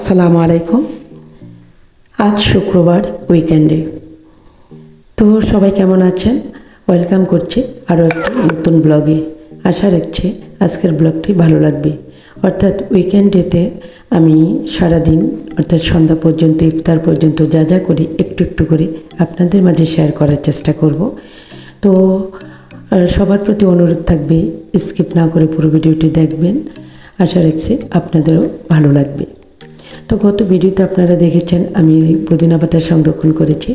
আসসালামু আলাইকুম। আজ শুক্রবার উইকেন্ডে। তো সবাই কেমন আছেন? ওয়েলকাম করছি আরও একটি নতুন ব্লগে। আশা রাখছি আজকের ব্লগটি ভালো লাগবে। অর্থাৎ উইকেন্ডেতে আমি সারাদিন, অর্থাৎ সন্ধ্যা পর্যন্ত, ইফতার পর্যন্ত যা যা করি, একটু একটু করে আপনাদের মাঝে শেয়ার করার চেষ্টা করব। তো সবার প্রতি অনুরোধ থাকবে, স্কিপ না করে পুরো ভিডিওটি দেখবেন। আশা রাখছি আপনাদেরও ভালো লাগবে। তো গত ভিডিওতে আপনারা দেখেছেন, আমি পুদিনা পাতা সংরক্ষণ করেছি।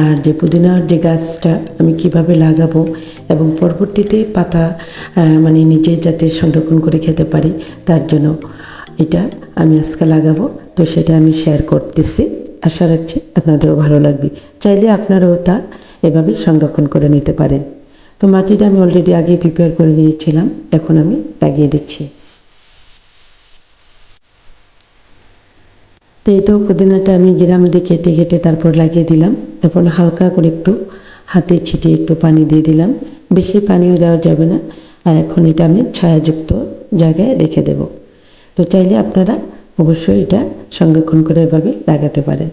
আর যে পুদিনার যে গাছটা আমি কীভাবে লাগাবো এবং পরবর্তীতে পাতা মানে নিজে যাতে সংরক্ষণ করে খেতে পারি, তার জন্য এটা আমি আজকে লাগাবো। তো সেটা আমি শেয়ার করতেছি। আশা রাখছি আপনাদেরও ভালো লাগবে। চাইলে আপনারাও তা এভাবে সংরক্ষণ করে নিতে পারেন। তো মাটিটা আমি অলরেডি আগে প্রিপেয়ার করে নিয়েছিলাম, এখন আমি লাগিয়ে দিচ্ছি। তো এটাও পুদিনাটা আমি গ্রাম দিয়ে কেটে কেটে তারপর লাগিয়ে দিলাম। তারপর হালকা করে একটু হাতে ছিটিয়ে একটু পানি দিয়ে দিলাম। বেশি পানিও দেওয়া যাবে না। আর এখন এটা আমি ছায়াযুক্ত জায়গায় রেখে দেব। তো চাইলে আপনারা অবশ্যই এটা সংরক্ষণ করে এভাবে লাগাতে পারেন।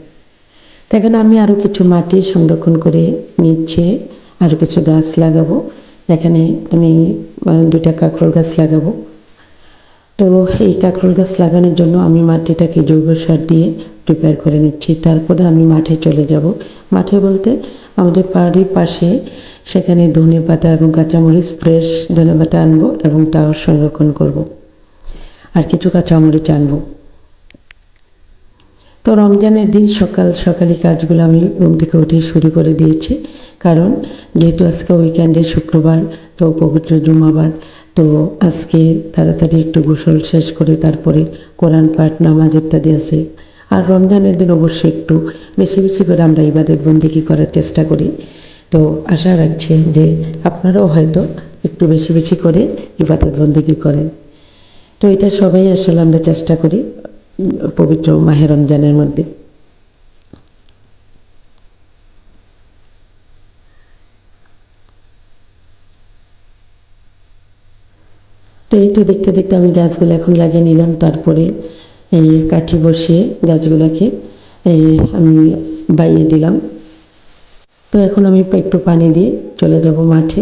তো এখানে আমি আরও কিছু মাটি সংরক্ষণ করে নিচ্ছে। আরও কিছু গাছ লাগাবো। এখানে আমি দুটা কাঁকরোল গাছ লাগাবো। তো এই কাঁকরোল গাছ লাগানোর জন্য আমি মাটিটাকে জৈব সার দিয়ে প্রিপেয়ার করে নিচ্ছি। তারপরে আমি মাঠে চলে যাব। মাঠে বলতে আমাদের বাড়ির পাশে সেখানে ধনে পাতা এবং কাঁচামরিচ ফ্রেশ ধনে পাতা আনব এবং তাও সংরক্ষণ করব। আর কিছু কাঁচামরিচ আনব। তো রমজানের দিন সকাল সকালে কাজগুলো আমি ঘুম থেকে উঠে শুরু করে দিয়েছি। কারণ যেহেতু আজকে উইকেন্ডে শুক্রবার, তো পবিত্র জুমাবার তো আজকে তাড়াতাড়ি একটু গোসল শেষ করে তারপরে কোরআন পাঠ, নামাজ ইত্যাদি আছে। আর রমজানের দিন অবশ্যই একটু বেশি বেশি করে আমরা ইবাদের বন্দিকি করার চেষ্টা করি। তো আশা রাখছি যে আপনারাও হয়তো একটু বেশি বেশি করে ইবাদত বন্দিকি করেন। তো এটা সবাই আসলে আমরা চেষ্টা করি পবিত্র মাহে রমজানের মধ্যে। তো এই তো দেখতে দেখতে আমি গাছগুলো এখন লাগিয়ে নিলাম, তারপরে কাঠি বসিয়ে গাছগুলোকে আমি বাইয়ে দিলাম। তো এখন আমি একটু পানি দিয়ে চলে যাব মাঠে।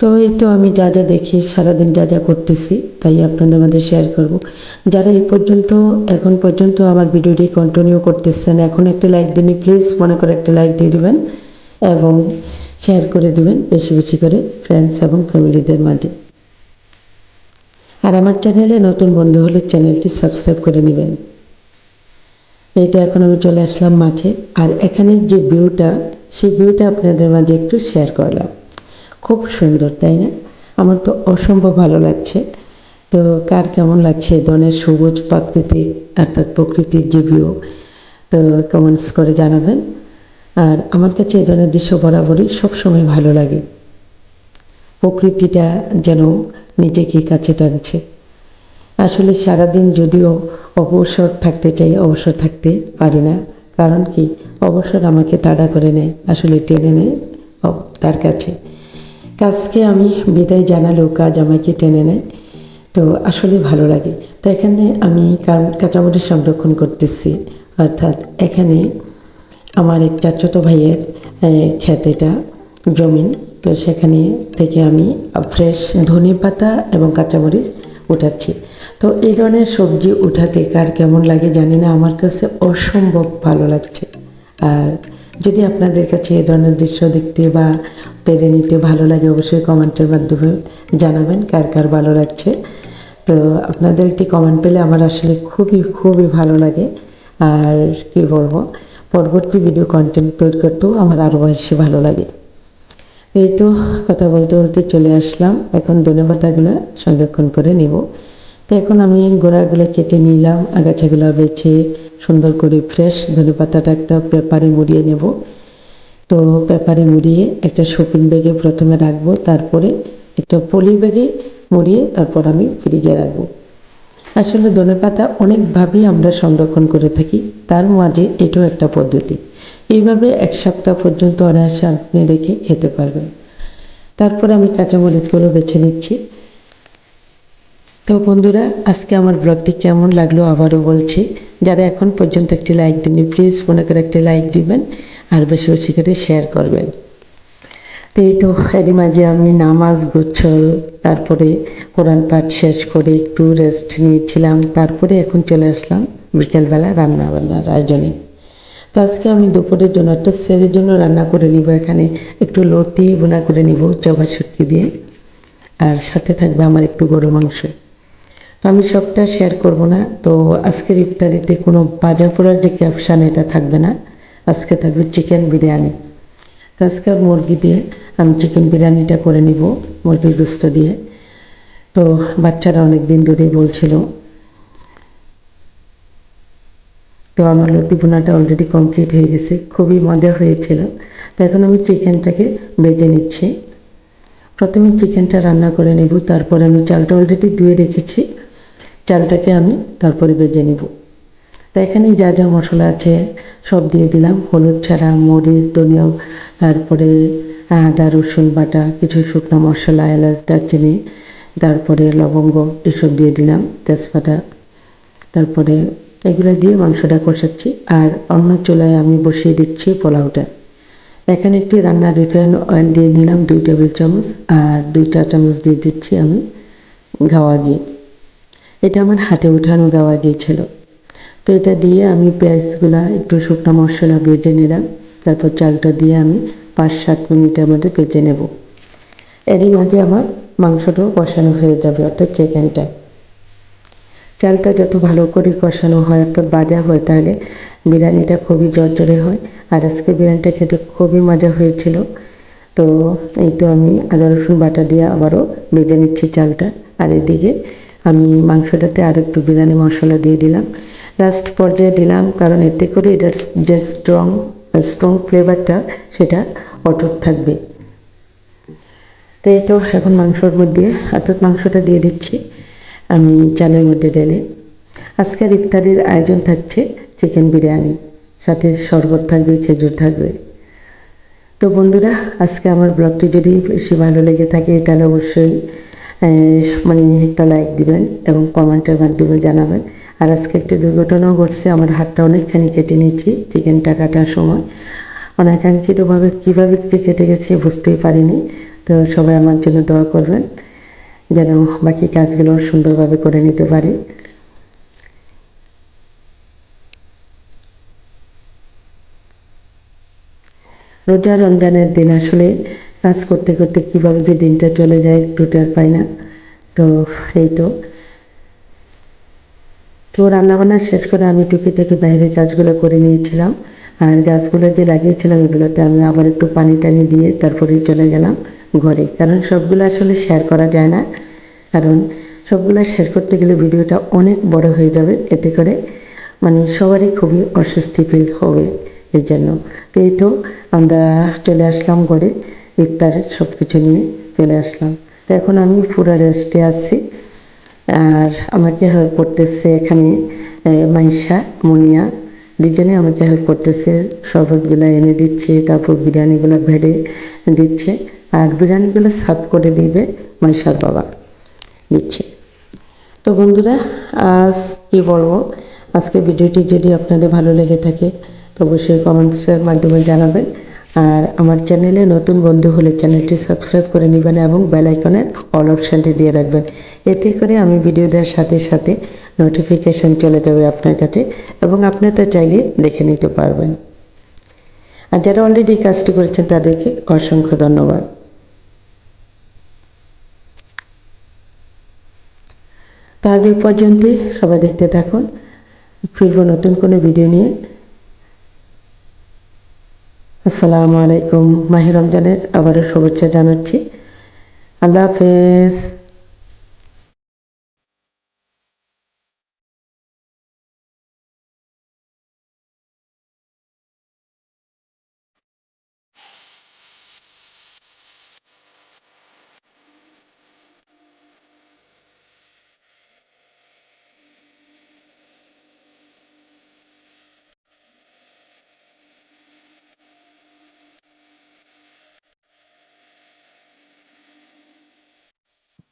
তো এই তো আমি যা যা দেখি, সারাদিন যা যা করতেছি, তাই আপনাদের মধ্যে শেয়ার করব। যারা এই পর্যন্ত, এখন পর্যন্ত আমার ভিডিওটি কন্টিনিউ করতেছেন, এখন একটা লাইক দিন প্লিজ মনে করে একটা লাইক দিয়ে দিবেন এবং শেয়ার করে দেবেন, বেশি বেশি করে ফ্রেন্ডস এবং ফ্যামিলিদের মাঝে। আর আমার চ্যানেলে নতুন বন্ধু হলে চ্যানেলটি সাবস্ক্রাইব করে নেবেন। এইটা এখন আমি চলে আসলাম মাঠে, আর এখানের যে ভিউটা, সেই ভিউটা আপনাদের মাঝে একটু শেয়ার করলাম। খুব সুন্দর, তাই না? আমার তো অসম্ভব ভালো লাগছে। তো কার কেমন লাগছে ধরনের সবুজ প্রাকৃতিক অর্থাৎ প্রকৃতির যে ভিউ তো কমেন্টস করে জানাবেন। আর আমার কাছে এই ধরনের দৃশ্য বরাবরই সবসময় ভালো লাগে। প্রকৃতিটা যেন নিজেকে কাছে টানছে। আসলে সারাদিন যদিও অবসর থাকতে চাই, অবসর থাকতে পারি না। কারণ কি? অবসর আমাকে তাড়া করে নেয়, আসলে টেনে নেয় তার কাছে। কাজকে আমি বিদায় জানালেও কাজ আমাকে টেনে নেয়। তো আসলে ভালো লাগে। তো এখানে আমি কাঁচামরিচ সংরক্ষণ করতেছি। অর্থাৎ এখানে আমার এক চাচতো ভাইয়ের ক্ষেত জমিন। তো সেখানে থেকে আমি ফ্রেশ ধনে পাতা এবং কাঁচামরিচ উঠাচ্ছি। তো এই ধরনের সবজি উঠাতে কার কেমন লাগে জানি না, আমার কাছে অসম্ভব ভালো লাগছে। আর যদি আপনাদের কাছে এই ধরনের দৃশ্য দেখতে বা পেরে নিতে ভালো লাগে, অবশ্যই কমেন্টের মাধ্যমে জানাবেন কার কার ভালো লাগছে। তো আপনাদের একটি কমেন্ট পেলে আমার আসলে খুবই খুবই ভালো লাগে। আর কি বলব, পরবর্তী ভিডিও কন্টেন্ট তৈরি করতেও আমার আরও বেশি ভালো লাগে। এই তো কথা বলতে বলতে চলে আসলাম। এখন ধনে পাতাগুলো সংরক্ষণ করে নিব। তো এখন আমি গোড়াগুলো কেটে নিলাম, আগাছাগুলো বেছে সুন্দর করে ফ্রেশ ধনে পাতাটা একটা পেপারে মুড়িয়ে নেব। তো পেপারে মুড়িয়ে একটা শপিং ব্যাগে প্রথমে রাখব, তারপরে একটা পলি ব্যাগে মুড়িয়ে তারপর আমি ফ্রিজে রাখব। আসলে ধনে পাতা অনেকভাবেই আমরা সংরক্ষণ করে থাকি, তার মাঝে এটাও একটা পদ্ধতি। এইভাবে এক সপ্তাহ পর্যন্ত অনায়াসে আপনি রেখে খেতে পারবেন। তারপর আমি কাঁচামরিচগুলো বেছে নিচ্ছি। তো বন্ধুরা, আজকে আমার ব্লগটি কেমন লাগল আবারও বলছি। যারা এখন পর্যন্ত একটি লাইক দেননি প্লিজ মনে করে একটি লাইক দিবেন আর বেশি বেশি করে শেয়ার করবেন। তো এই তো, এরই মাঝে আমি নামাজ গোছল, তারপরে কোরআন পাঠ শেষ করে একটু রেস্ট নিয়েছিলাম, তারপরে এখন চলে আসলাম বিকেলবেলা রান্নাবান্নার আয়োজনে। তো আজকে আমি দুপুরের জন্য একটা সেরের জন্য রান্না করে নিব এখানে। একটু লতি বোনা করে নিব জবা শুটকি দিয়ে। আর সাথে থাকবে আমার একটু গরু মাংস। তো আমি সবটা শেয়ার করব না। তো আজকের ইফতারিতে কোনো বাজা পোড়ার যে ক্যাপশান এটা থাকবে না। আজকে থাকবে চিকেন বিরিয়ানি। তো আজকে মুরগি দিয়ে আমি চিকেন বিরিয়ানিটা করে নিব, মুরগির গোস্ত দিয়ে। তো বাচ্চারা অনেক দিন ধরেই বলছিল তো আমার লতি বোনাটা অলরেডি কমপ্লিট হয়ে গেছে। খুবই মজা হয়েছিল। তো এখন আমি চিকেনটাকে বেজে নিচ্ছি। প্রথমে চিকেনটা রান্না করে নেব, তারপরে আমি চালটা অলরেডি ধুয়ে রেখেছি। চালটাকে আমি তারপরে বেজে নেব। তা এখানে যা যা মশলা আছে সব দিয়ে দিলাম। হলুদ ছাড়া, মরিচ, ধনিয়া, তারপরে আদা, রসুন বাটা, কিছু শুকনো মশলা, এলাচ, দারচিনি, তারপরে লবঙ্গ, এসব দিয়ে দিলাম। তেজপাতা, তারপরে এগুলো দিয়ে মাংসটা কষাচ্ছি। আর অন্য চুলায় আমি বসিয়ে দিচ্ছি পোলাওটা। এখানে একটি রান্নার রিফাইন অয়েল দিয়ে নিলাম দুই টেবিল চামচ, আর দুই চা চামচ দিয়ে দিচ্ছি আমি গাওয়া ঘি। এটা আমার হাতে উঠানো গাওয়া ঘি ছিল। তো এটা দিয়ে আমি পেঁয়াজগুলা, একটু শুকনো মশলা ভেজে নিলাম। তারপর চালটা দিয়ে আমি পাঁচ সাত মিনিটের মধ্যে ভেজে নেব। এরই মাঝে আমার মাংসটাও কষানো হয়ে যাবে, অর্থাৎ চিকেনটা চালটা যত ভালো করে কষানো হয়, অর্থাৎ বাজা হয়, তাহলে বিরিয়ানিটা খুবই জর্জরে হয়। আর আজকে বিরিয়ানিটা খেতে খুবই মজা হয়েছিল। তো এই তো আমি আদা, রসুন বাটা দিয়ে আবারও ভেজে নিচ্ছি চালটা। আর এদিকে আমি মাংসটাতে আর একটু বিরিয়ানি মশলা দিয়ে দিলাম। লাস্ট পর্যায়ে দিলাম, কারণ এতে করে এটার যে স্ট্রং স্ট্রং ফ্লেভারটা সেটা অটুট থাকবে। তো এই তো এখন মাংসর মধ্যে, অর্থাৎ মাংসটা দিয়ে দিচ্ছি। আমি চালের মধ্যে ঢেলে আজকের ইফতারির আয়োজন থাকছে চিকেন বিরিয়ানি। সাথে শরবত থাকবে, খেজুর থাকবে। তো বন্ধুরা, আজকে আমার ব্লগটি যদি বেশি ভালো লেগে থাকে, তাহলে অবশ্যই মানে একটা লাইক দিবেন এবং কমেন্টের মাধ্যমে জানাবেন। আর আজকে একটি দুর্ঘটনাও ঘটছে, আমার হাতটা অনেকখানি কেটে নিয়েছি চিকেনটা কাটার সময়। অনাকাঙ্ক্ষিতভাবে কীভাবে কেটে গেছে বুঝতেই পারিনি। তো সবাই আমার জন্য দোয়া করবেন। যেন বাকি কাজগুলো সুন্দরভাবে করে নিতে পারি। রোজা রমজানের দিন আসলে কাজ করতে করতে কীভাবে যে দিনটা চলে যায় একটু টের পাই না, তো এই তো। তো রান্নাবান্না শেষ করে আমি টুকি থেকে বাইরের কাজগুলো করে নিয়েছিলাম। আর গাছগুলো যে লাগিয়েছিলাম এগুলোতে আমি আবার একটু পানি টানি দিয়ে তারপরেই চলে গেলাম। ঘরে। কারণ সবগুলো আসলে শেয়ার করা যায় না। কারণ সবগুলো শেয়ার করতে গেলে ভিডিওটা অনেক বড় হয়ে যাবে। এতে করে মানে সবারই খুবই অস্বস্তি ফিল হবে এই জন্য। তো এই তো আমরা চলে আসলাম ঘরে ইফতারের সব কিছু নিয়ে চলে আসলাম। তো এখন আমি পুরো রেস্টে আছি। আর আমাকে হেল্প করতেছে এখানে মাইশা, মুনিয়া। দুজনে আমাকে হেল্প করতেছে। শরবতগুলো এনে দিচ্ছে, তারপর বিরিয়ানিগুলো ভেড়ে দিচ্ছে। আর বিরিয়ানিগুলো সার্ভ করে দিবে মাইশার বাবা। দিচ্ছে তো বন্ধুরা, আজ কী বলব? আজকে ভিডিওটি যদি আপনাদের ভালো লেগে থাকে, তো অবশ্যই কমেন্টসের মাধ্যমে জানাবেন। আর আমার চ্যানেলে নতুন বন্ধু হলে চ্যানেলটি সাবস্ক্রাইব করে নেবেন এবং বেল আইকনের অল অপশানটি দিয়ে রাখবেন। এতে করে আমি ভিডিও দেওয়ার সাথে সাথে নোটিফিকেশান চলে যাবে আপনার কাছে এবং আপনি তা চাইলে দেখে নিতে পারবেন। আর যারা অলরেডি কাজটি করেছেন, তাদেরকে অসংখ্য ধন্যবাদ। তো পর্যন্ত সবাই দেখতে থাকুন। ফিরবো নতুন কোনো ভিডিও নিয়ে। আসসালামু আলাইকুম। মাহির রমজানের আবারও শুভেচ্ছা জানাচ্ছি। আল্লাহ হাফেজ।